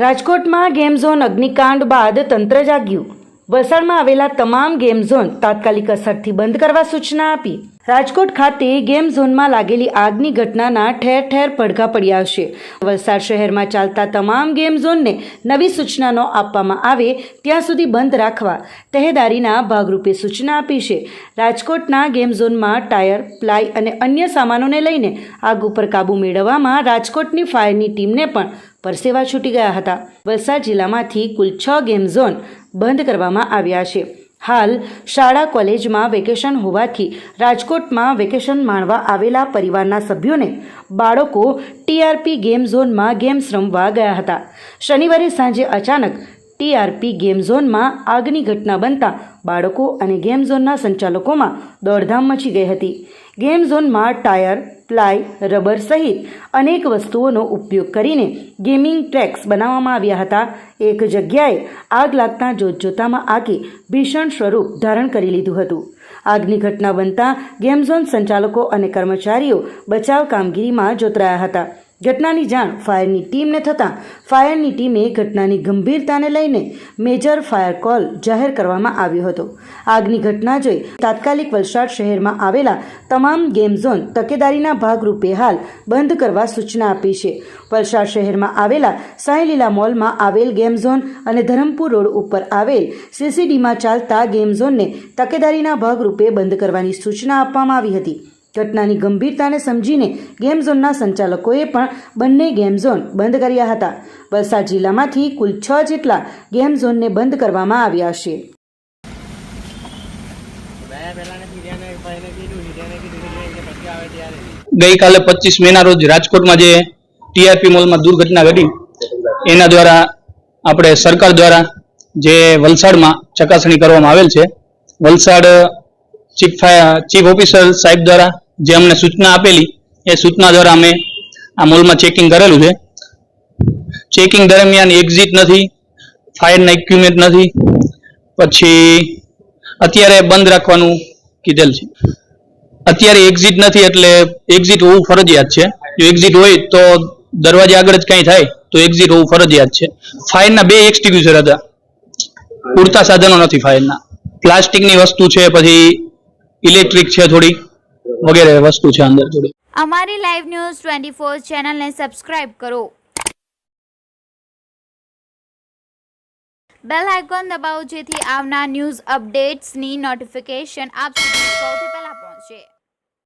રાજકોટમાં game zone અગ્નિકાંડ બાદ તંત્ર જાગ્યું. વલસાડમાં આવેલા તમામ ગેમ ઝોન તાત્કાલિક અસરથી બંધ કરવા સૂચના આપી. રાજકોટ ખાતે ગેમ ઝોનમાં લાગેલી આગની ઘટનાના ઠેર ઠેર પડઘા પડ્યા છે. વલસાડ શહેરમાં ચાલતા તમામ ગેમ ઝોનને નવી સૂચનાનો આપવામાં આવે ત્યાં સુધી બંધ રાખવા તહેદારીના ભાગરૂપે સૂચના આપી છે. રાજકોટના ગેમ ઝોનમાં ટાયર, પ્લાય અને અન્ય સામાનોને લઈને આગ ઉપર કાબૂ મેળવવામાં રાજકોટની ફાયરની ટીમને પણ પરસેવા છૂટી ગયા હતા. વલસાડ જિલ્લામાંથી કુલ છ ગેમ ઝોન બંધ કરવામાં આવ્યા છે. હાલ શાળા કોલેજમાં વેકેશન હોવાથી રાજકોટમાં વેકેશન માણવા આવેલા પરિવારના સભ્યોને બાળકો ટીઆરપી ગેમ ઝોનમાં ગેમ્સ રમવા ગયા હતા. શનિવારે સાંજે અચાનક ટીઆરપી ગેમ ઝોનમાં આગની ઘટના બનતા બાળકો અને ગેમ ઝોનના સંચાલકોમાં દોડધામ મચી ગઈ હતી. ગેમ ઝોનમાં ટાયર પ્લાય રબર સહિત અનેક વસ્તુઓનો ઉપયોગ કરીને ગેમિંગ ટ્રેક્સ બનાવવામાં આવ્યા હતા. એક જગ્યાએ આગ લાગતા જોતજોતામાં આગે ભીષણ સ્વરૂપ ધારણ કરી લીધું હતું. આગની ઘટના બનતા ગેમઝોન સંચાલકો અને કર્મચારીઓ બચાવ કામગીરીમાં જોતરાયા હતા. ઘટનાની જાણ ફાયરની ટીમને થતાં ફાયરની ટીમે ઘટનાની ગંભીરતાને લઈને મેજર ફાયર કોલ જાહેર કરવામાં આવ્યો હતો. આગની ઘટના જોઈ તાત્કાલિક વલસાડ શહેરમાં આવેલા તમામ ગેમ ઝોન તકેદારીના ભાગરૂપે હાલ બંધ કરવા સૂચના આપી છે. વલસાડ શહેરમાં આવેલા સાંઈલીલા મોલમાં આવેલ ગેમ ઝોન અને ધરમપુર રોડ ઉપર આવેલ સીસીડીમાં ચાલતા ગેમ ઝોનને તકેદારીના ભાગરૂપે બંધ કરવાની સૂચના આપવામાં આવી હતી. ઘટનાની ગંભીરતાને સમજીને ગેમ ઝોનના સંચાલકોએ પણ બંને ગેમ ઝોન બંધ કર્યા હતા. વલસાડ જિલ્લામાંથી કુલ છ જેટલા ગેમ ઝોનને બંધ કરવામાં આવ્યા છે. ગઈકાલે પચીસ મેના રોજ રાજકોટમાં જે ટીઆરપી મોલમાં દુર્ઘટના ઘટી, એના દ્વારા આપણે સરકાર દ્વારા જે વલસાડમાં ચકાસણી કરવામાં આવેલ છે. વલસાડ ચીફ ચીફ ઓફિસર સાહેબ દ્વારા જે અમને સૂચના આપેલી, એ સૂચના દ્વારા અમે આ મોલમાં ચેકિંગ કરેલું છે. ચેકિંગ દરમિયાન એક્ઝિટ નથી ફાયરના ઇક્વિપમેન્ટ નથી, પછી અત્યારે બંધ રાખવાનું કીધેલ છે. અત્યારે એક્ઝિટ નથી એટલે એક્ઝિટ હોવું ફરજિયાત છે. જો એક્ઝિટ હોય તો દરવાજા આગળ જ કંઈ થાય, તો એક્ઝિટ હોવું ફરજિયાત છે. ફાયરના બે એક્સટિગ્યુઝર હતા. પૂરતા સાધનો નથી ફાયરના પ્લાસ્ટિકની વસ્તુ છે, પછી ઇલેક્ટ્રિક છે થોડી, વગેરે વસ્તુ છે અંદર થોડી. અમારી લાઈવ ન્યૂઝ ટ્વેન્ટી ફોર ચેનલને સબસ્ક્રાઇબ કરો. બેલ આઇકોન દબાવો જેથી આવનાર ન્યૂઝ અપડેટ્સની નોટિફિકેશન આપ સુધી સૌથી પહેલા પહોંચે.